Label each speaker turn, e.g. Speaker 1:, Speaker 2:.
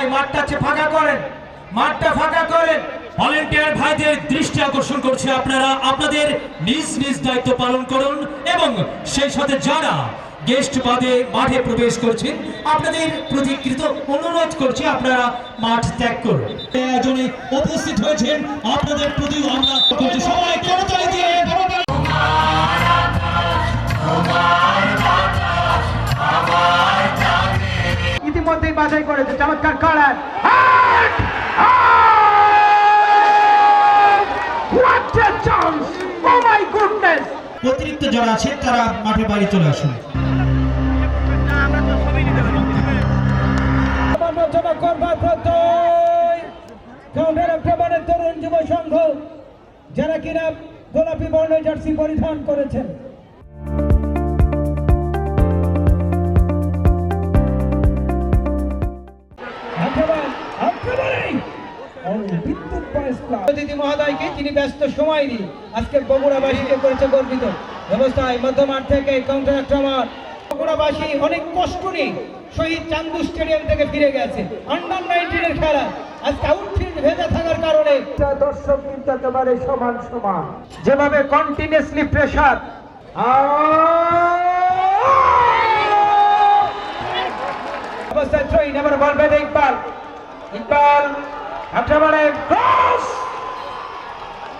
Speaker 1: ভাই মাঠটা ফাঁকা করেন। মাঠটা ফাঁকা করেন। ভলেন্টিয়ার ভাইদের দৃষ্টি আকর্ষণ করছে আপনারা। আপনাদের নিজ নিজ দায়িত্ব পালন করুন এবং সেই সাথে যারা গেস্ট বাদে মাঠে প্রবেশ করছেন আপনাদের প্রতিকৃত অনুরোধ করছি আপনারা মাঠ ত্যাগ করুন। উপস্থিত হয়েছেন আপনাদের প্রতি আমরা
Speaker 2: ইতিমধ্যেই বাছাই করেছে। চমৎকার করার। What a chance! Oh my goodness!
Speaker 1: অতিরিক্ত যারা আছেন তারা মাঠে বাইরে চলে আসুন।
Speaker 2: তরুণ যুব সংঘ যারা কিনা গোলাপি বর্ণের জার্সি পরিধান করেছেন। অতিথি মহোদয়কে যিনি ব্যস্ত সময় দিয়ে আজকে বগুড়াবাসীকে করেছে গর্বিত। ব্যবস্থায় মধ্যমাঠ থেকে কাউন্টার বগুড়াবাসী অনেক কষ্ট নিয়ে শহীদ চান্দু স্টেডিয়াম থেকে ফিরে গেছে। আন্ডার নাইনটিনের খেলা আজকে আউটফিল্ড ভেজা থাকার কারণে দর্শক কিন্তু একেবারে সমান সমান। যেভাবে কন্টিনিউসলি প্রেশার বল বেঁধে ইকবাল। ইকবাল আক্রমণে ক্রস